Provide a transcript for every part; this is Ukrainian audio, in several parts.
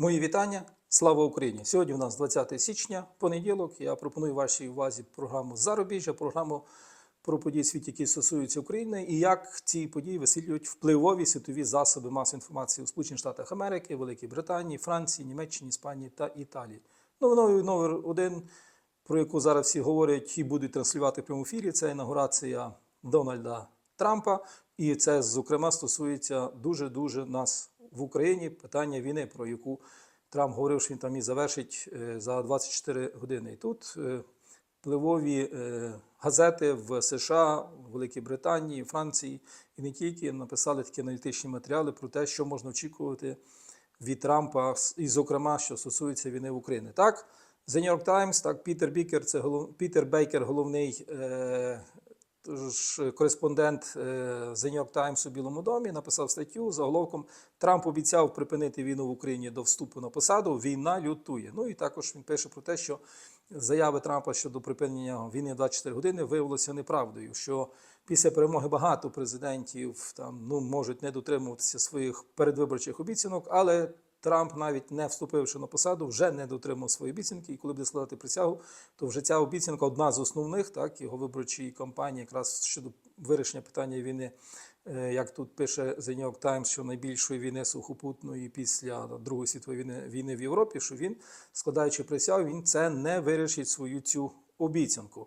Мої вітання. Слава Україні! Сьогодні у нас 20 січня, понеділок. Я пропоную вашій увазі програму Зарубіжжя, програму про події в світі, які стосуються України, і як ці події висвітлюють впливові світові засоби масової інформації у Сполучених Штатах Америки, Великій Британії, Франції, Німеччині, Іспанії та Італії. Новиною номер один, про яку зараз всі говорять і будуть транслювати в прямому ефірі, це інаугурація Дональда Трампа. І це, зокрема, стосується дуже дуже нас в Україні. Питання війни, про яку Трамп говорив, що він там і завершить е, за 24 години. І тут е, впливові е, газети в США, Великій Британії, Франції і не тільки написали такі аналітичні матеріали про те, що можна очікувати від Трампа, і, зокрема, що стосується війни в Україні. Так, The New York Times, так, Пітер Бікер, це голов... Пітер Бейкер, головний е... тож, кореспондент е... The New York Times у Білому домі, написав статтю з заголовком Трамп обіцяв припинити війну в Україні до вступу на посаду. Війна лютує. Ну і також він пише про те, що заяви Трампа щодо припинення війни 24 години виявилося неправдою. Що після перемоги багато президентів там ну можуть не дотримуватися своїх передвиборчих обіцянок, але Трамп, навіть не вступивши на посаду, вже не дотримав свої обіцянки. І коли буде складати присягу, то вже ця обіцянка одна з основних, так його виборчої кампанії, якраз щодо вирішення питання війни. Е, Як тут пише The New York Times, що найбільшої війни сухопутної після Другої світової війни, війни в Європі, що він, складаючи присягу, він це не вирішить свою цю обіцянку.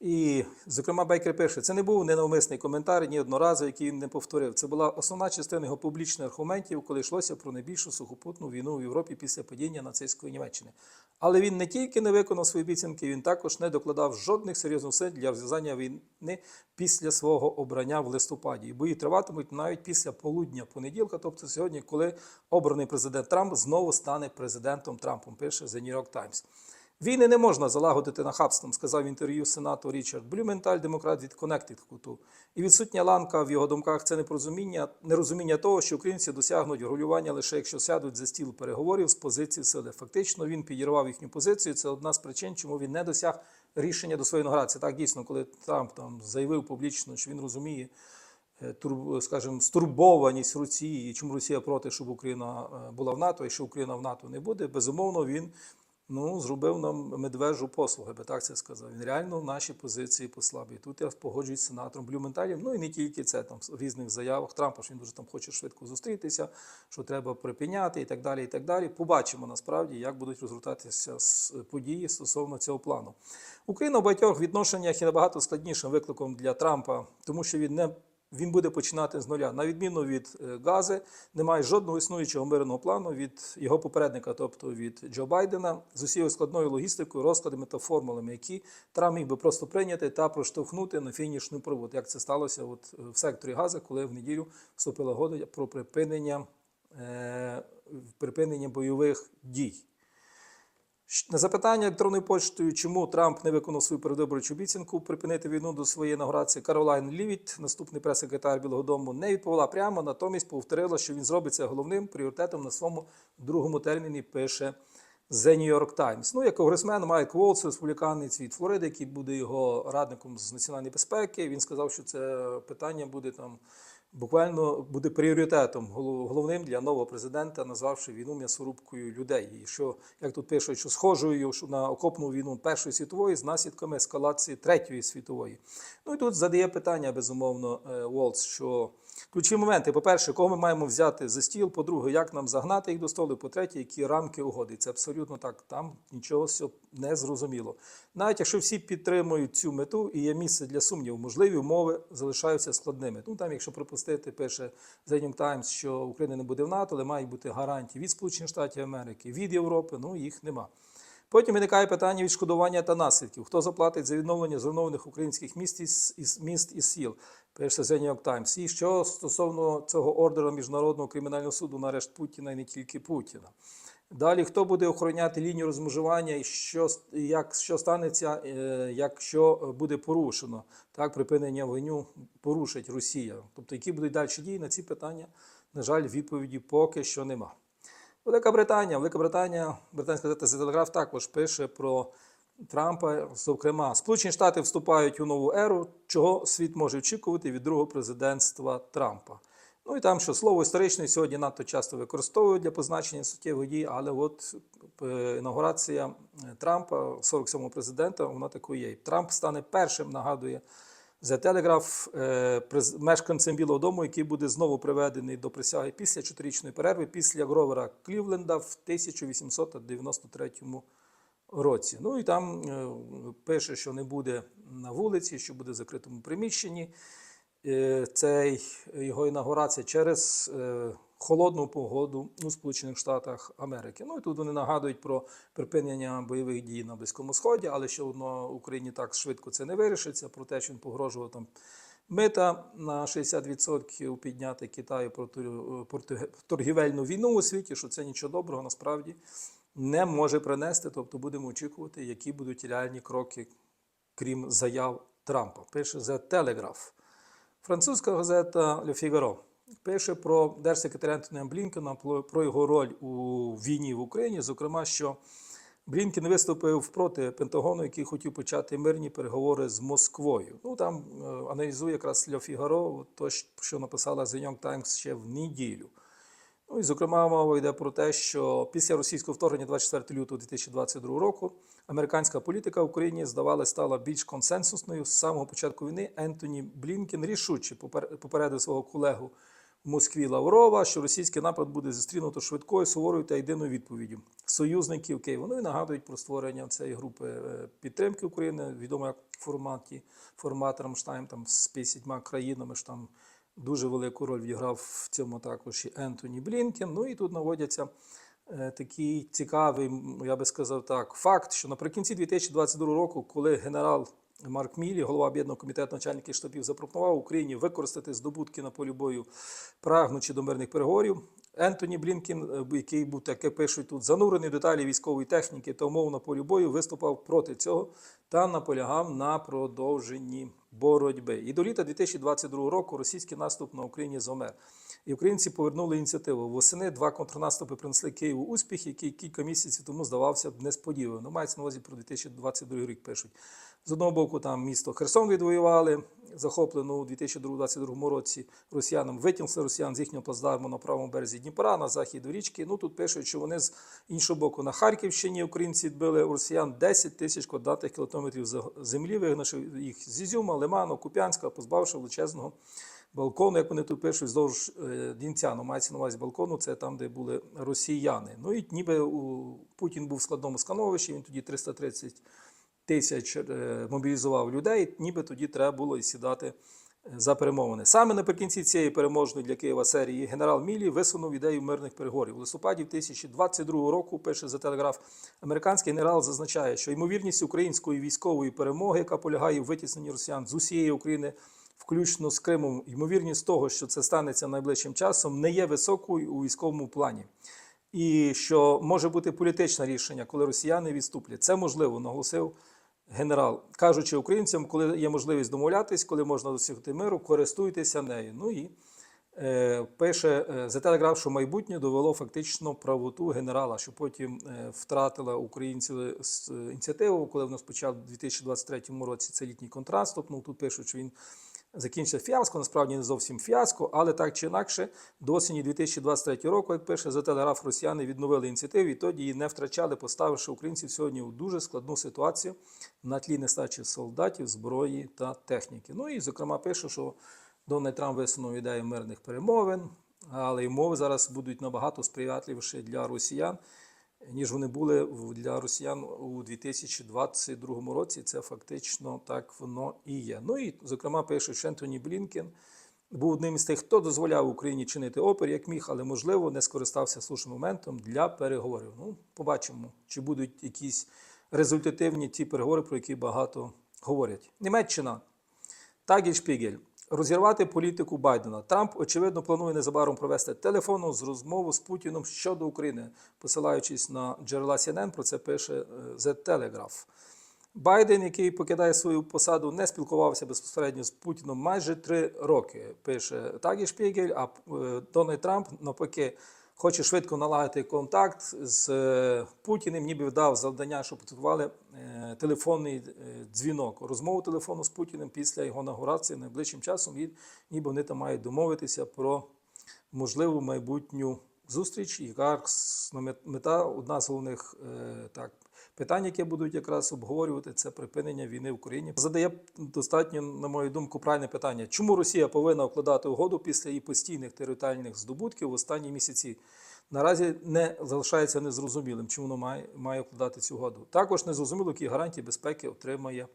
І, зокрема, Бейкер пише, це не був ненавмисний коментар ні одноразовий, який він не повторив. Це була основна частина його публічних аргументів, коли йшлося про найбільшу сухопутну війну в Європі після падіння нацистської Німеччини. Але він не тільки не виконав свої обіцянки, він також не докладав жодних серйозних сил для розв'язання війни після свого обрання в листопаді. І бої триватимуть навіть після полудня понеділка, тобто сьогодні, коли обраний президент Трамп знову стане президентом Трампом, пише The New York Times. Війни не можна залагодити нахабством, сказав в інтерв'ю сенату Річард Блюменталь, демократ від Коннектикуту. І відсутня ланка в його думках це непорозуміння, нерозуміння того, що українці досягнуть регулювання лише якщо сядуть за стіл переговорів з позиції сили. Фактично він підірвав їхню позицію. Це одна з причин, чому він не досяг рішення до своєї інаугурації. Так дійсно, коли Трамп там заявив публічно, що він розуміє. е, скажімо, стурбованість Росії, чому Росія проти, щоб Україна е, була в НАТО, і що Україна в НАТО не буде, безумовно, він ну, зробив нам медвежу послугу, би так це сказав. Він реально наші позиції послабив. Тут я погоджуюсь з сенатором Блюменталем. Ну і не тільки це там в різних заявах Трампа, що він дуже там хоче швидко зустрітися, що треба припиняти і так далі. І так далі. Побачимо насправді, як будуть розгортатися події стосовно цього плану. Україна в багатьох відношеннях є набагато складнішим викликом для Трампа, тому що він не він буде починати з нуля. На відміну від е, Гази, немає жодного існуючого мирного плану від його попередника, тобто від Джо Байдена, з усією складною логістикою, розкладами та формулами, які Трамп міг би просто прийняти та проштовхнути на фінішну провод. Як це сталося от е, в секторі Гази, коли в неділю вступила года про припинення, е, припинення бойових дій. На запитання електронною поштою, чому Трамп не виконав свою передвиборчу обіцянку припинити війну до своєї інаугурації, Каролайн Лівіт, наступний прес-секретар Білого Дому, не відповіла прямо, натомість повторила, що він зробить це головним пріоритетом на своєму другому терміні. Пише The New York Times. Ну, як конгресмен Майк Волц, республіканець від Флориди, який буде його радником з національної безпеки. Він сказав, що це питання буде там буквально буде пріоритетом голов- головним для нового президента, назвавши війну м'ясорубкою людей. І що, як тут пишуть, що схожою на окопну війну Першої світової з наслідками ескалації Третьої світової. Ну і тут задає питання, безумовно, е, Волц, що ключові моменти: по-перше, кого ми маємо взяти за стіл, по-друге, як нам загнати їх до столу, по-третє, які рамки угоди. Це абсолютно так. Там нічого не зрозуміло. Навіть якщо всі підтримують цю мету і є місце для сумніву, можливі умови залишаються складними. Ну там, якщо припустити, пише The New Times, що Україна не буде в НАТО, але мають бути гарантії від Сполучених Штатів Америки, від Європи. Ну їх нема. Потім виникає питання відшкодування та наслідків. Хто заплатить за відновлення зруйнованих українських міст із міст і сіл? Пише The New York Times. І що стосовно цього ордеру міжнародного кримінального суду на арешт Путіна і не тільки Путіна. Далі хто буде охороняти лінію розмежування і що, як, що станеться, е, якщо буде порушено так, припинення вогню порушить Росія? Тобто, які будуть далі дії на ці питання? На жаль, відповіді поки що нема. Велика Британія, Велика Британія, британська газета The Telegraph також пише про Трампа. Зокрема, Сполучені Штати вступають у нову еру, чого світ може очікувати від другого президентства Трампа. Ну і там, що слово історичний сьогодні надто часто використовують для позначення суттєвих дій, але от е, інаугурація Трампа, 47-го президента, вона такою є. Трамп стане першим, нагадує The Telegraph, е, мешканцем Білого Дому, який буде знову приведений до присяги після чотирічної перерви, після Гровера Клівленда в 1893 році. Ну і там е, пише, що не буде на вулиці, що буде в закритому приміщенні. Е, Цей його інаугурація через е, холодну погоду у Сполучених Штатах Америки. Ну і тут вони нагадують про припинення бойових дій на Близькому Сході, але ще одно Україні так швидко це не вирішиться. Про те, що він погрожував там мита на 60% підняти Китаю про торгівельну війну у світі, що це нічого доброго насправді не може принести. Тобто будемо очікувати, які будуть реальні кроки, крім заяв Трампа. Пише The Telegraph. Французька газета Le Figaro пише про держсекретаря Антоніа Блінкена, про його роль у війні в Україні. Зокрема, що Блінкен виступив проти Пентагону, який хотів почати мирні переговори з Москвою. Ну там е, аналізує якраз Le Figaro, то, що написала The New Times ще в неділю. Ну і зокрема, мова йде про те, що після російського вторгнення 24 лютого 2022 року американська політика в Україні здавалося стала більш консенсусною з самого початку війни. Ентоні Блінкен рішуче попер- попередив свого колегу Москві Лаврова, що російський напад буде зустрінуто швидкою, суворою та єдиною відповіддю союзників Києва. Ну і нагадують про створення цієї групи е, підтримки України, відомо як форматі формат Рамштайн там з 50 країнами ж там. Дуже велику роль відіграв в цьому також і Ентоні Блінкен. Ну і тут наводяться е, такий цікавий, я би сказав так, факт, що наприкінці 2022 року, коли генерал Марк Мілі, голова об'єднаного комітету начальників штабів, запропонував Україні використати здобутки на полі бою, прагнучи до мирних переговорів. Ентоні Блінкен, е, який був таке пишуть тут, занурений деталі військової техніки та умов на полі бою, виступав проти цього та наполягав на продовженні боротьби. І до літа 2022 року російський наступ на Україні зомер. І українці повернули ініціативу. Восени два контрнаступи принесли Києву успіх, який кілька місяців тому здавався б несподіваним. Мається на увазі про 2022 рік пишуть. З одного боку, там місто Херсон відвоювали, захоплено у 2022 році росіянам. Витягнули росіян з їхнього плацдарму на правому березі Дніпра, на захід річки. Ну тут пишуть, що вони з іншого боку на Харківщині українці відбили у росіян 10 тисяч квадратних кілометрів землі, вигнавши їх з Ізюма, Лиману, Куп'янська, позбавивши величезного балкону, як вони тут пишуть, вздовж е, Дінця, ну, мається на увазі балкону, це там, де були росіяни. Ну і ніби у Путін був в складному становищі, він тоді 330 тисяч е, мобілізував людей, ніби тоді треба було і сідати е, за перемовини. Саме наприкінці цієї переможної для Києва серії генерал Мілі висунув ідею мирних переговорів. У листопаді 2022 року, пише за телеграф, американський генерал зазначає, що ймовірність української військової перемоги, яка полягає в витісненні росіян з усієї України, включно з Кримом, ймовірність того, що це станеться найближчим часом, не є високою у військовому плані. І що може бути політичне рішення, коли росіяни відступлять. Це можливо, наголосив генерал, кажучи українцям, коли є можливість домовлятись, коли можна досягти миру, користуйтеся нею. Ну і е, пише е, The Telegraph, що майбутнє довело фактично правоту генерала, що потім е, втратила українці з- ініціативу, коли в нас у 2023 році це літній контраступ. Ну тут пишуть, що він закінчився фіаско, насправді не зовсім фіаско, але так чи інакше, до осені 2023 року, як пише за телеграф, росіяни відновили ініціативу і тоді її не втрачали, поставивши українців сьогодні у дуже складну ситуацію на тлі нестачі солдатів, зброї та техніки. Ну і, зокрема, пише, що Дональд Трамп висунув ідею мирних перемовин, але й умови зараз будуть набагато сприятливіші для росіян, ніж вони були для росіян у 2022 році. Це фактично так воно і є. Ну і, зокрема, пише, що Ентоні Блінкен був одним із тих, хто дозволяв Україні чинити опір, як міг, але можливо не скористався слушним моментом для переговорів. Ну, побачимо, чи будуть якісь результативні ті переговори, про які багато говорять. Німеччина. Тагіль Шпігель. Розірвати політику Байдена. Трамп, очевидно, планує незабаром провести телефонну з розмову з Путіним щодо України, посилаючись на джерела CNN, про це пише е, The Telegraph. Байден, який покидає свою посаду, не спілкувався безпосередньо з Путіном майже три роки. Пише Тагі Шпігель, а е, Дональд Трамп навпаки хоче швидко налагодити контакт з е, Путіним, ніби дав завдання, щоб підготували е, телефонний е, дзвінок, розмову телефону з Путіним після його інаугурації найближчим часом. І ніби вони там мають домовитися про можливу майбутню зустріч, яка мета одна з головних так, питань, які будуть якраз обговорювати, це припинення війни в Україні. Задає достатньо, на мою думку, правильне питання: чому Росія повинна укладати угоду після її постійних територіальних здобутків в останні місяці? Наразі не залишається незрозумілим, чому вона має, має укладати цю угоду. Також незрозуміло, які гарантії безпеки отримає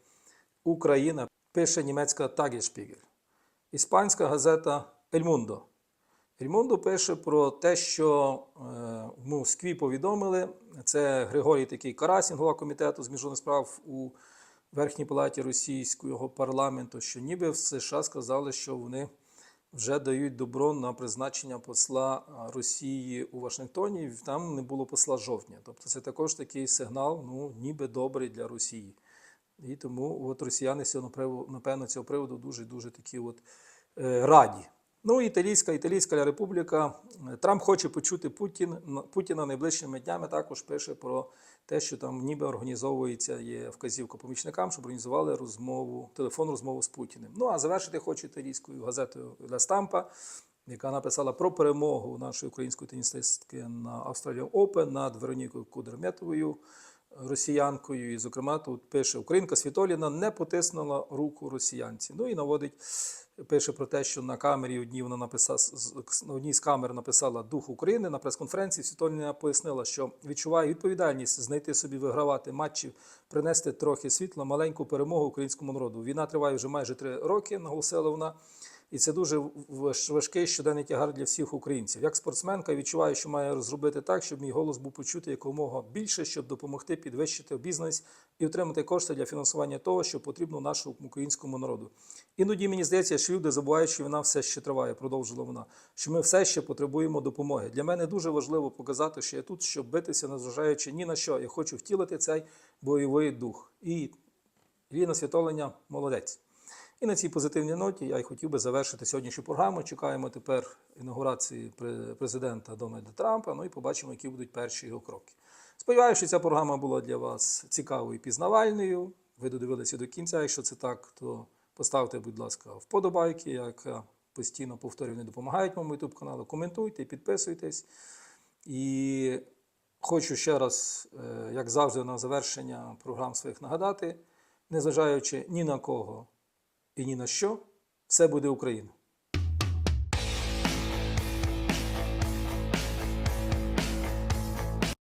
Україна, пише німецька Tagesspiegel. Іспанська газета El Mundo. Mundo пише про те, що е, в Москві повідомили, це Григорій такий Карасін, голова комітету з міжнародних справ у Верхній палаті російського парламенту, що ніби в США сказали, що вони вже дають добро на призначення посла Росії у Вашингтоні. Там не було посла жовтня. Тобто це також такий сигнал, ну ніби добрий для Росії. І тому от росіяни напевно цього приводу дуже дуже такі от е, раді. Ну, італійська італійська республіка. Трамп хоче почути Путін Путіна найближчими днями. Також пише про те, що там ніби організовується є вказівка помічникам, щоб організували розмову, телефонну розмову з Путіним. Ну а завершити хочу італійською газетою Ля Стампа, яка написала про перемогу нашої української тенісистки на Australian Open над Веронікою Кудерметовою росіянкою. І, зокрема, тут пише Українка Світоліна не потиснула руку росіянці. Ну і наводить, пише про те, що на камері одній вона написала на одній з камер написала Дух України на прес-конференції. Світоліна пояснила, що відчуває відповідальність знайти собі вигравати матчі, принести трохи світла, маленьку перемогу українському народу. Війна триває вже майже три роки, наголосила вона. І це дуже важкий щоденний тягар для всіх українців. Як спортсменка відчуваю, що має зробити так, щоб мій голос був почутий якомога більше, щоб допомогти підвищити обізнаність і отримати кошти для фінансування того, що потрібно нашому українському народу. Іноді мені здається, що люди забувають, що вона все ще триває, продовжила вона. Що ми все ще потребуємо допомоги. Для мене дуже важливо показати, що я тут, щоб битися, незважаючи ні на що. Я хочу втілити цей бойовий дух. І Ліна Святоленя молодець. І на цій позитивній ноті я й хотів би завершити сьогоднішню програму. Чекаємо тепер інаугурації президента Дональда Трампа. Ну і побачимо, які будуть перші його кроки. Сподіваюся, що ця програма була для вас цікавою і пізнавальною. Ви додивилися до кінця. Якщо це так, то поставте, будь ласка, вподобайки, як постійно повторюю, вони допомагають моєму YouTube каналу. Коментуйте, підписуйтесь. І хочу ще раз, е, як завжди, на завершення програм своїх нагадати, незважаючи ні на кого і ні на що, все буде Україна.